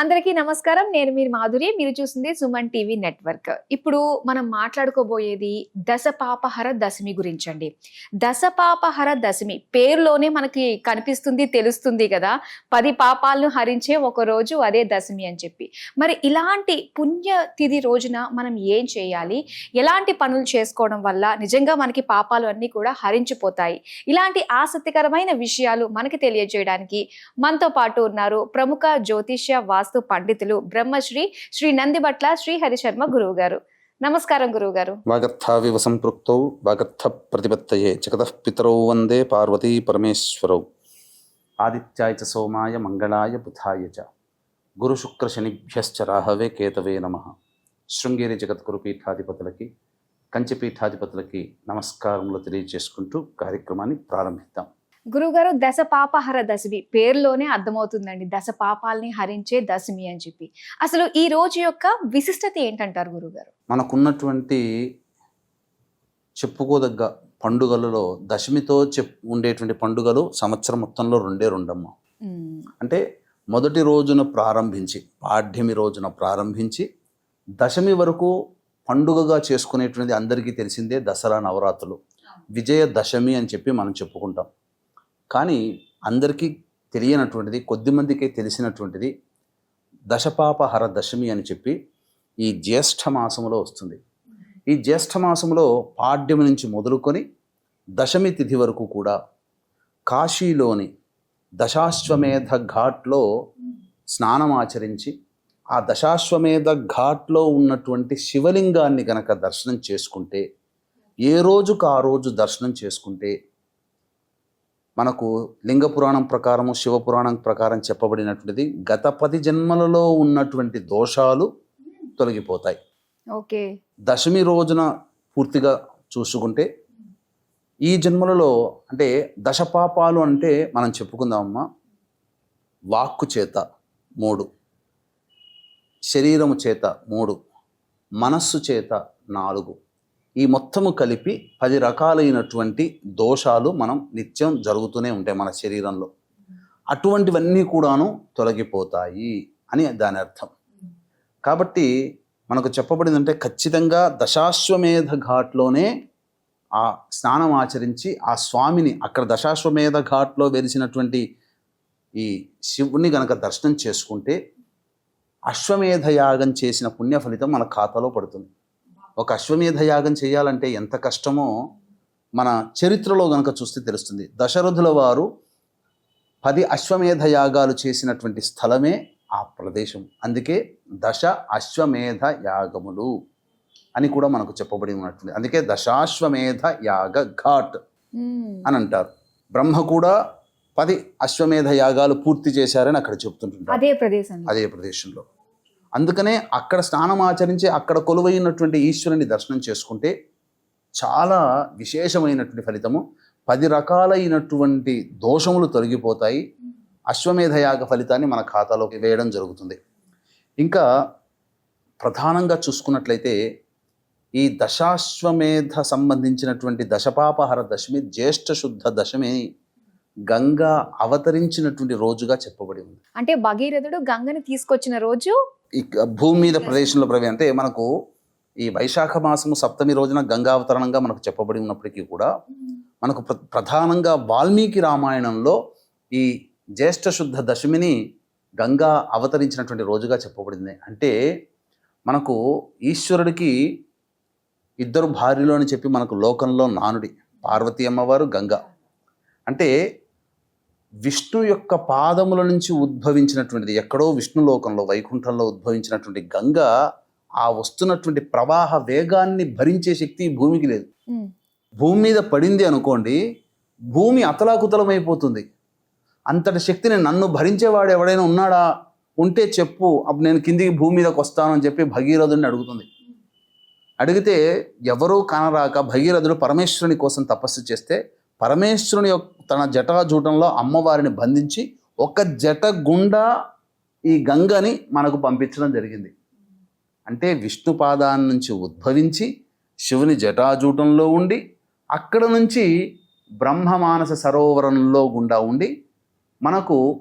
అందరికీ నమస్కారం. నేను మీరు మాధురి. మీరు చూసింది సుమన్ టీవీ నెట్వర్క్. ఇప్పుడు మనం మాట్లాడుకోబోయేది దశపాపహర దశమి గురించండి. దశపాపహర దశమి పేరులోనే మనకి కనిపిస్తుంది తెలుస్తుంది కదా. పది పాపాలను హరించే ఒక రోజు అదే దశమి అని చెప్పి. మరి ఇలాంటి పుణ్యతిథి రోజున మనం ఏం చేయాలి? ఎలాంటి పనులు చేసుకోవడం వల్ల నిజంగా మనకి పాపాలు అన్నీ కూడా హరించిపోతాయి? ఇలాంటి ఆసక్తికరమైన విషయాలు మనకి తెలియజేయడానికి మనతో పాటు ఉన్నారు ప్రముఖ జ్యోతిష్య వాస్తు పండితులు బ్రహ్మశ్రీ శ్రీ నందిబట్ల శ్రీ హరిశర్మ గురువు గారు నమస్కారం గురువు గారు వాగర్థావివ సంపృక్తౌ వాగర్థ ప్రతిపత్తయే జగతః పితరౌ వందే పార్వతీ పరమేశ్వరౌ. ఆదిత్యాయ చ సోమాయ మంగళాయ బుధాయ చ. గురుశుక్రశనిభ్యశ్చ రాహవే కేతవే నమ. శృంగేరి జగద్గురు పీఠాధిపతులకి కంచిపీఠాధిపతులకి నమస్కారములు తెలియజేసుకుంటూ కార్యక్రమాన్ని ప్రారంభిద్దాం. గురువు గారు దశ పాపహర దశమి. పేరులోనే అర్థమవుతుందండి. దశ పాపాలని హరించే దశమి అని చెప్పి. అసలు ఈ రోజు యొక్క విశిష్టత ఏంటంటారు గురువు గారు మనకున్నటువంటి చెప్పుకోదగ్గ పండుగలలో దశమితో చెప్ ఉండేటువంటి పండుగలు సంవత్సరం మొత్తంలో రెండే రెండమ్మ. అంటే మొదటి రోజున ప్రారంభించి పాడ్యమి రోజున ప్రారంభించి దశమి వరకు పండుగగా చేసుకునేటువంటిది అందరికీ తెలిసిందే దసరా నవరాత్రులు. విజయ దశమి అని చెప్పి మనం చెప్పుకుంటాం. కానీ అందరికీ తెలియనటువంటిది కొద్దిమందికే తెలిసినటువంటిది దశపాపహర దశమి అని చెప్పి ఈ జ్యేష్ఠ మాసంలో వస్తుంది. ఈ జ్యేష్ఠ మాసంలో పాడ్యం నుంచి మొదలుకొని దశమి తిథి వరకు కూడా కాశీలోని దశాశ్వమేధ ఘాట్లో స్నానం ఆచరించి ఆ దశాశ్వమేధ ఘాట్లో ఉన్నటువంటి శివలింగాన్ని గనక దర్శనం చేసుకుంటే ఏ రోజుకు ఆ రోజు దర్శనం చేసుకుంటే మనకు లింగ పురాణం ప్రకారము శివ పురాణం ప్రకారం చెప్పబడినటువంటిది గత పది జన్మలలో ఉన్నటువంటి దోషాలు తొలగిపోతాయి. ఓకే. దశమి రోజున పూర్తిగా చూసుకుంటే ఈ జన్మలలో అంటే దశపాపాలు అంటే మనం చెప్పుకుందామమ్మా. వాక్కు చేత మూడు శరీరము చేత మూడు మనస్సు చేత నాలుగు ఈ మొత్తము కలిపి పది రకాలైనటువంటి దోషాలు మనం నిత్యం జరుగుతూనే ఉంటాయి మన శరీరంలో. అటువంటివన్నీ కూడాను తొలగిపోతాయి అని దాని అర్థం. కాబట్టి మనకు చెప్పబడిందంటే ఖచ్చితంగా దశాశ్వమేధ ఘాట్లోనే ఆ స్నానం ఆచరించి ఆ స్వామిని అక్కడ దశాశ్వమేధ ఘాట్లో వెలిసినటువంటి ఈ శివుని గనక దర్శనం చేసుకుంటే అశ్వమేధ యాగం చేసిన పుణ్య ఫలితం మన ఖాతాలో పడుతుంది. ఒక అశ్వమేధ యాగం చేయాలంటే ఎంత కష్టమో మన చరిత్రలో గనక చూస్తే తెలుస్తుంది. దశరథుల వారు పది అశ్వమేధ యాగాలు చేసినటువంటి స్థలమే ఆ ప్రదేశం. అందుకే దశ అశ్వమేధ యాగములు అని కూడా మనకు చెప్పబడి ఉన్నట్టుంది. అందుకే దశాశ్వమేధ యాగ ఘాట్. అని అంటారు. బ్రహ్మ కూడా పది అశ్వమేధ యాగాలు పూర్తి చేశారని అక్కడ చెప్తుంటుంటారు. అదే ప్రదేశంలో. అదే ప్రదేశంలో. అందుకనే అక్కడ స్నానం ఆచరించి అక్కడ కొలువైనటువంటి ఈశ్వరుని దర్శనం చేసుకుంటే చాలా విశేషమైనటువంటి ఫలితము. పది రకాలైనటువంటి దోషములు తొలగిపోతాయి. అశ్వమేధయాగ ఫలితాన్ని మన ఖాతాలోకి వేయడం జరుగుతుంది. ఇంకా ప్రధానంగా చూసుకున్నట్లయితే ఈ దశాశ్వమేధ సంబంధించినటువంటి దశపాపహర దశమి జ్యేష్ఠ శుద్ధ దశమి గంగా అవతరించినటువంటి రోజుగా చెప్పబడి ఉంది. అంటే భగీరథుడు గంగని తీసుకొచ్చిన రోజు? ఈ భూమి మీద ప్రదేశంలో ప్రవే అంటే మనకు ఈ వైశాఖ మాసము సప్తమి రోజున గంగావతరణంగా మనకు చెప్పబడి ఉన్నప్పటికీ కూడా మనకు ప్ర- ప్రధానంగా వాల్మీకి రామాయణంలో ఈ జ్యేష్ఠ శుద్ధ దశమిని గంగా అవతరించినటువంటి రోజుగా చెప్పబడింది. అంటే మనకు ఈశ్వరుడికి ఇద్దరు భార్యలు అని చెప్పి మనకు లోకంలో నానుడి పార్వతీ అమ్మవారు గంగా. అంటే విష్ణు యొక్క పాదముల నుంచి ఉద్భవించినటువంటిది ఎక్కడో విష్ణు లోకంలో వైకుంఠంలో ఉద్భవించినటువంటి గంగ ఆ వస్తున్నటువంటి ప్రవాహ వేగాన్ని భరించే శక్తి భూమికి లేదు. భూమి మీద పడింది అనుకోండి భూమి అతలాకుతలమైపోతుంది. అంతటి శక్తిని నన్ను భరించేవాడు ఎవడైనా ఉన్నాడా? ఉంటే చెప్పు అప్పుడు నేను కిందికి భూమి మీదకి వస్తాను అని చెప్పి భగీరథుడిని అడుగుతుంది. అడిగితే ఎవరూ కానరాక భగీరథుడు పరమేశ్వరుని కోసం తపస్సు చేస్తే పరమేశ్వరుని యొక్క తన జటాజూటంలో అమ్మవారిని బంధించి ఒక జట గుండా ఈ గంగని మనకు పంపించడం జరిగింది. అంటే విష్ణు పాదాన్ని నుంచి ఉద్భవించి శివుని జటాజూటంలో ఉండి అక్కడ నుంచి బ్రహ్మమానస సరోవరంలో గుండా ఉండి మనకు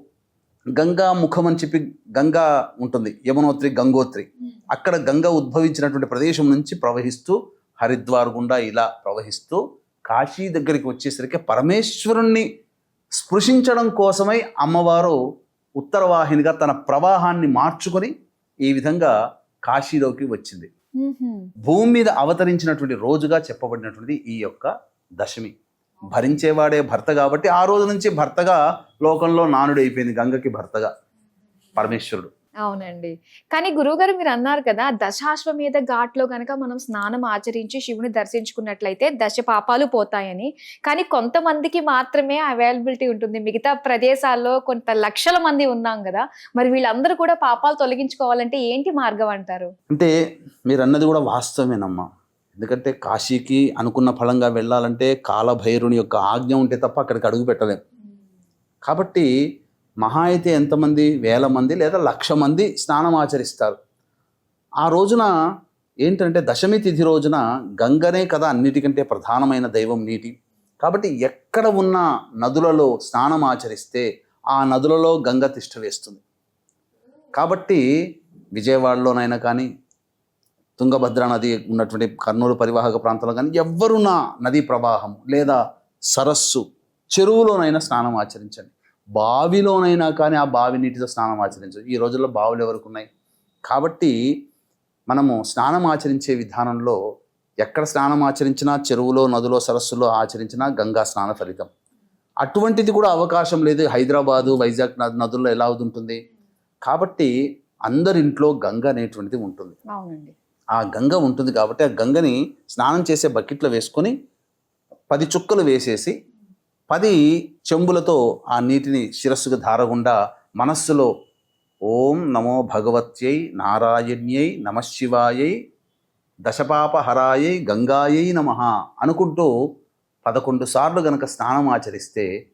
గంగా ముఖం అని చెప్పి గంగా ఉంటుంది యమునోత్రి గంగోత్రి. అక్కడ గంగ ఉద్భవించినటువంటి ప్రదేశం నుంచి ప్రవహిస్తూ హరిద్వార్ గుండా ఇలా ప్రవహిస్తూ కాశీ దగ్గరికి వచ్చేసరికి పరమేశ్వరుణ్ణి స్పృశించడం కోసమై అమ్మవారు ఉత్తరవాహినిగా తన ప్రవాహాన్ని మార్చుకొని ఈ విధంగా కాశీలోకి వచ్చింది. భూమి మీద అవతరించినటువంటి రోజుగా చెప్పబడినటువంటిది ఈ యొక్క దశమి. భరించేవాడే భర్త కాబట్టి ఆ రోజు నుంచి భర్తగా లోకంలో నానుడు అయిపోయింది గంగకి భర్తగా పరమేశ్వరుడు. అవునండి. కానీ గురువుగారు మీరు అన్నారు కదా దశాశ్వమేధ ఘాట్లో కనుక మనం స్నానం ఆచరించి శివుని దర్శించుకున్నట్లయితే దశ పాపాలు పోతాయని. కానీ కొంతమందికి మాత్రమే అవైలబిలిటీ ఉంటుంది. మిగతా ప్రదేశాల్లో కొంత లక్షల మంది ఉన్నాం కదా మరి వీళ్ళందరూ కూడా పాపాలు తొలగించుకోవాలంటే ఏంటి మార్గం అంటారు? అంటే మీరు అన్నది కూడా వాస్తవమేనమ్మా. ఎందుకంటే కాశీకి అనుకున్న ఫలంగా వెళ్ళాలంటే కాలభైరుని యొక్క ఆజ్ఞ ఉంటే తప్ప అక్కడికి అడుగు పెట్టలేం. కాబట్టి మహా అయితే ఎంతమంది? వేల మంది లేదా లక్ష మంది స్నానం ఆచరిస్తారు. ఆ రోజున ఏంటంటే దశమి తిథి రోజున గంగనే కదా అన్నిటికంటే ప్రధానమైన దైవం నీటి. కాబట్టి ఎక్కడ ఉన్న నదులలో స్నానం ఆచరిస్తే ఆ నదులలో గంగ తిష్ట వేస్తుంది. కాబట్టి విజయవాడలోనైనా కానీ తుంగభద్ర నది ఉన్నటువంటి కర్నూలు పరివాహక ప్రాంతంలో కానీ ఎవ్వరున్నా నదీ ప్రవాహం లేదా సరస్సు చెరువులోనైనా స్నానం ఆచరించండి. బావిలోనైనా కానీ ఆ బావి నీటితో స్నానం ఆచరించండి ఈ రోజుల్లో బావులు ఎవరికి ఉన్నాయి కాబట్టి మనము స్నానం ఆచరించే విధానంలో ఎక్కడ స్నానం ఆచరించినా చెరువులో నదిలో సరస్సులో ఆచరించినా గంగా స్నాన ఫలితం. అటువంటిది కూడా అవకాశం లేదు. హైదరాబాదు వైజాగ్ నది- నదుల్లో ఎలా ఉంటుంది కాబట్టి అందరింట్లో గంగ అనేటువంటిది ఉంటుంది. ఆ గంగ ఉంటుంది కాబట్టి ఆ గంగని స్నానం చేసే బకెట్లో వేసుకొని పది చుక్కలు వేసేసి పది చెంబులతో ఆ నీటిని శిరస్సుకు ధారగుండా మనస్సులో ఓం నమో భగవత్యై నారాయణ్యై నమశివాయై దశపాపహరాయై గంగాయై నమ అనుకుంటూ పదకొండు సార్లు గనక స్నానం ఆచరిస్తే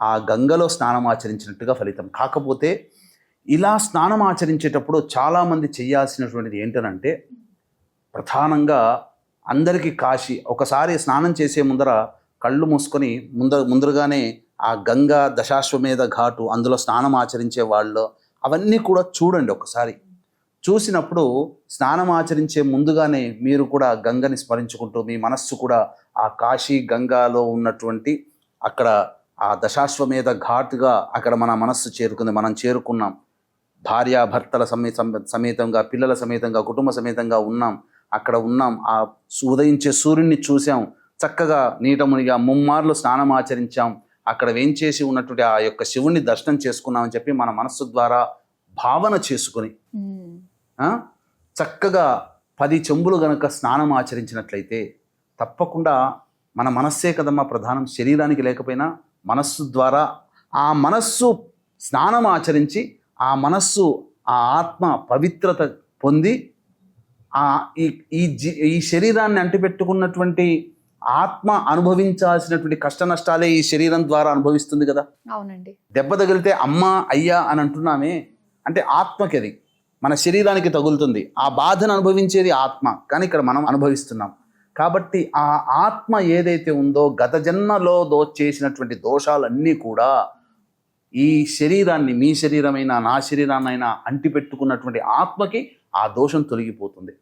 ఆ గంగలో స్నానం ఆచరించినట్టుగా ఫలితం. కాకపోతే ఇలా స్నానం ఆచరించేటప్పుడు చాలామంది చేయాల్సినటువంటిది ఏంటనంటే ప్రధానంగా అందరికీ కాశీ ఒకసారి స్నానం చేసే ముందర కళ్ళు మూసుకొని ముందర ముందరగానే ఆ గంగా దశాశ్వమేధ ఘాటు అందులో స్నానం ఆచరించే వాళ్ళు అవన్నీ కూడా చూడండి ఒకసారి. చూసినప్పుడు స్నానం ఆచరించే ముందుగానే మీరు కూడా గంగని స్మరించుకుంటూ మీ మనస్సు కూడా ఆ కాశీ గంగాలో ఉన్నటువంటి అక్కడ ఆ దశాశ్వమేధ ఘాటుగా అక్కడ మన మనస్సు చేరుకుంది. మనం చేరుకున్నాం. భార్యాభర్తల సమే సమేతంగా పిల్లల సమేతంగా కుటుంబ సమేతంగా ఉన్నాం. అక్కడ ఉన్నాం. ఆ ఉదయించే సూర్యుడిని చూసాం చక్కగా నీట మునిగా ముమ్మార్లు స్నానం ఆచరించాం. అక్కడ వేంచేసి ఉన్నటువంటి ఆ యొక్క శివుణ్ణి దర్శనం చేసుకున్నామని చెప్పి మన మనస్సు ద్వారా భావన చేసుకుని చక్కగా పది చెంబులు గనక స్నానం ఆచరించినట్లయితే తప్పకుండా మన మనస్సే కదమ్మా ప్రధానం. శరీరానికి లేకపోయినా మనస్సు ద్వారా ఆ మనస్సు స్నానం ఆచరించి ఆ మనస్సు ఆ ఆత్మ పవిత్రత పొంది ఆ ఈ ఈ జీ ఈ శరీరాన్ని అంటిపెట్టుకున్నటువంటి ఆత్మ అనుభవించాల్సినటువంటి కష్ట నష్టాలే ఈ శరీరం ద్వారా అనుభవిస్తుంది కదా. అవునండి. దెబ్బ తగిలితే అమ్మ అయ్యా అని అంటున్నామే అంటే ఆత్మకి అది మన శరీరానికి తగులుతుంది. ఆ బాధను అనుభవించేది ఆత్మ. కానీ ఇక్కడ మనం అనుభవిస్తున్నాం. కాబట్టి ఆ ఆత్మ ఏదైతే ఉందో గత జన్మలో దో చేసినటువంటి దోషాలన్నీ కూడా ఈ శరీరాన్ని మీ శరీరమైనా నా శరీరాన్నైనా అంటిపెట్టుకున్నటువంటి ఆత్మకి ఆ దోషం తొలగిపోతుంది.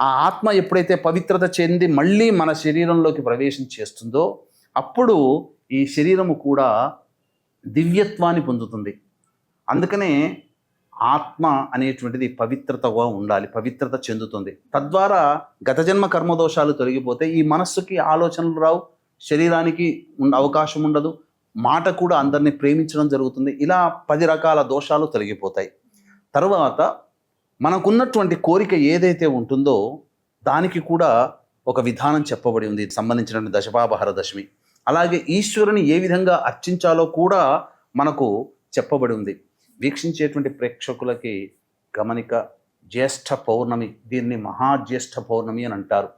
ఆ ఆత్మ ఎప్పుడైతే పవిత్రత చెంది మళ్ళీ మన శరీరంలోకి ప్రవేశం చేస్తుందో అప్పుడు ఈ శరీరము కూడా దివ్యత్వాన్ని పొందుతుంది. అందుకనే ఆత్మ అనేటువంటిది పవిత్రతగా ఉండాలి పవిత్రత చెందుతుంది. తద్వారా గత జన్మ కర్మదోషాలు తొలగిపోతే ఈ మనస్సుకి ఆలోచనలు రావు శరీరానికి ఉండ అవకాశం ఉండదు మాట కూడా అందరినీ ప్రేమించడం జరుగుతుంది. ఇలా పది రకాల దోషాలు తొలగిపోతాయి. తర్వాత మనకున్నటువంటి కోరిక ఏదైతే ఉంటుందో దానికి కూడా ఒక విధానం చెప్పబడి ఉంది. సంబంధించినటువంటి దశపాపహర దశమి. అలాగే ఈశ్వరుని ఏ విధంగా అర్చించాలో కూడా మనకు చెప్పబడి ఉంది. వీక్షించేటువంటి ప్రేక్షకులకి గమనిక జ్యేష్ఠ పౌర్ణమి దీన్ని మహాజ్యేష్ఠ పౌర్ణమి అని అంటారు.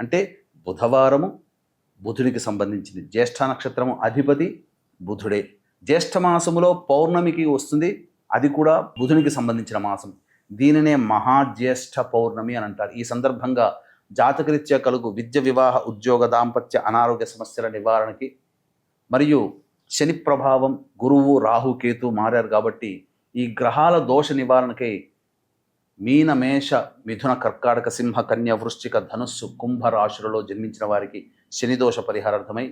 అంటే బుధవారము బుధుడికి సంబంధించింది. జ్యేష్ఠ నక్షత్రము అధిపతి బుధుడే. జ్యేష్ఠ మాసములో పౌర్ణమికి వస్తుంది. అది కూడా బుధునికి సంబంధించిన మాసం. దీనినే మహాజ్యేష్ఠ పౌర్ణమి అని అంటారు. ఈ సందర్భంగా జాతకరీత్యా కలుగు విద్య వివాహ ఉద్యోగ దాంపత్య అనారోగ్య సమస్యల నివారణకి మరియు శని ప్రభావం గురువు రాహు కేతు మారారు కాబట్టి ఈ గ్రహాల దోష నివారణకై మీన మేష మిథున కర్కాటక సింహ కన్య వృశ్చిక ధనుస్సు కుంభ రాశులలో జన్మించిన వారికి శని దోష పరిహారార్థమై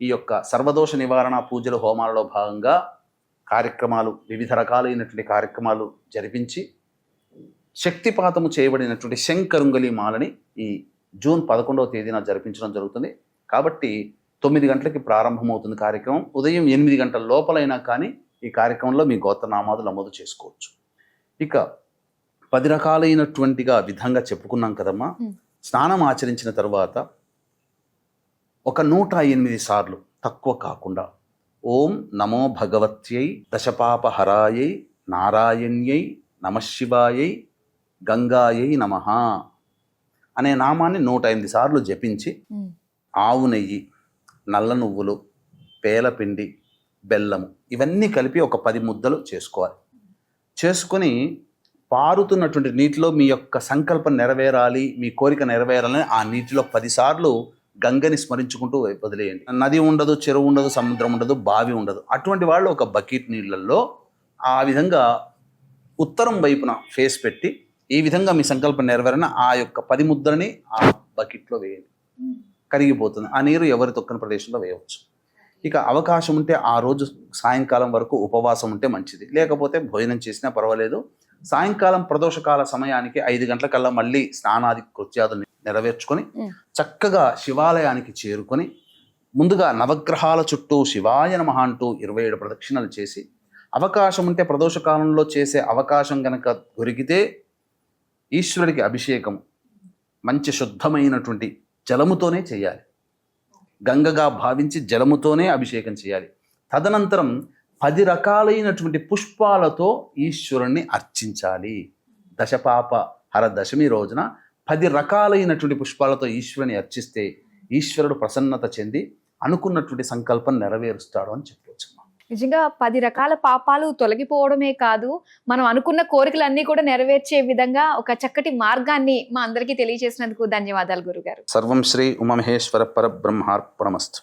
ఈ యొక్క సర్వదోష నివారణ పూజల హోమాలలో భాగంగా కార్యక్రమాలు వివిధ రకాలైనటువంటి కార్యక్రమాలు జరిపించి శక్తిపాతము చేయబడినటువంటి శంకరుంగలి మాలని ఈ జూన్ పదకొండవ తేదీన జరిపించడం జరుగుతుంది. కాబట్టి తొమ్మిది గంటలకి ప్రారంభమవుతుంది కార్యక్రమం. ఉదయం ఎనిమిది గంటల లోపలైనా కానీ ఈ కార్యక్రమంలో మీ గోత్రనామాలు నమోదు చేసుకోవచ్చు. ఇక పది రకాలైనటువంటిగా విధంగా చెప్పుకున్నాం కదమ్మా. స్నానం ఆచరించిన తర్వాత ఒక నూట ఎనిమిది సార్లు తక్కువ కాకుండా ఓం నమో భగవత్యై దశపాపహరాయై నారాయణ్యై నమశివాయై గంగాయై నమ అనే నామాన్ని నూట ఎనిమిది సార్లు జపించి ఆవు నెయ్యి నల్ల నువ్వులు పేలపిండి బెల్లము ఇవన్నీ కలిపి ఒక పది ముద్దలు చేసుకోవాలి. చేసుకొని పారుతున్నటువంటి నీటిలో మీ యొక్క సంకల్పం నెరవేరాలి మీ కోరిక నెరవేరాలని ఆ నీటిలో పదిసార్లు గంగని స్మరించుకుంటూ వదిలేయండి. నది ఉండదు చెరువు ఉండదు సముద్రం ఉండదు బావి ఉండదు. అటువంటి వాళ్ళు ఒక బకెట్ నీళ్ళల్లో ఆ విధంగా ఉత్తరం వైపున ఫేస్ పెట్టి ఈ విధంగా మీ సంకల్పం నెరవేరని ఆ యొక్క పది ముద్దలని ఆ బకెట్లో వేయండి. కరిగిపోతుంది. ఆ నీరు ఎవరి తొక్కని ప్రదేశంలో వేయవచ్చు. ఇక అవకాశం ఉంటే ఆ రోజు సాయంకాలం వరకు ఉపవాసం ఉంటే మంచిది. లేకపోతే భోజనం చేసినా పర్వాలేదు. సాయంకాలం ప్రదోషకాల సమయానికి ఐదు గంటలకల్లా మళ్ళీ స్నానాది కృత్యాదులు నెరవేర్చుకొని. చక్కగా శివాలయానికి చేరుకొని ముందుగా నవగ్రహాల చుట్టూ శివాయ నమః అంటూ ఇరవై ఏడు ప్రదక్షిణలు చేసి అవకాశం ఉంటే ప్రదోషకాలంలో చేసే అవకాశం గనక దొరికితే ఈశ్వరుడికి అభిషేకం మంచి శుద్ధమైనటువంటి జలముతోనే చేయాలి. గంగగా భావించి జలముతోనే అభిషేకం చేయాలి. తదనంతరం పది రకాలైనటువంటి పుష్పాలతో ఈశ్వరుణ్ణి అర్చించాలి. దశపాప హర దశమి రోజున పది రకాలైనటువంటి పుష్పాలతో ఈశ్వరుని అర్చిస్తే ఈశ్వరుడు ప్రసన్నత చెంది అనుకున్నటువంటి సంకల్పం నెరవేరుస్తాడు అని చెప్పవచ్చు నిజంగా పది రకాల పాపాలు తొలగిపోవడమే కాదు మనం అనుకున్న కోరికలన్నీ కూడా నెరవేర్చే విధంగా ఒక చక్కటి మార్గాన్ని మా అందరికీ తెలియజేసినందుకు ధన్యవాదాలు గురుగారు. సర్వం శ్రీ ఉమమహేశ్వర పరబ్రహ్మార్పణమస్తు.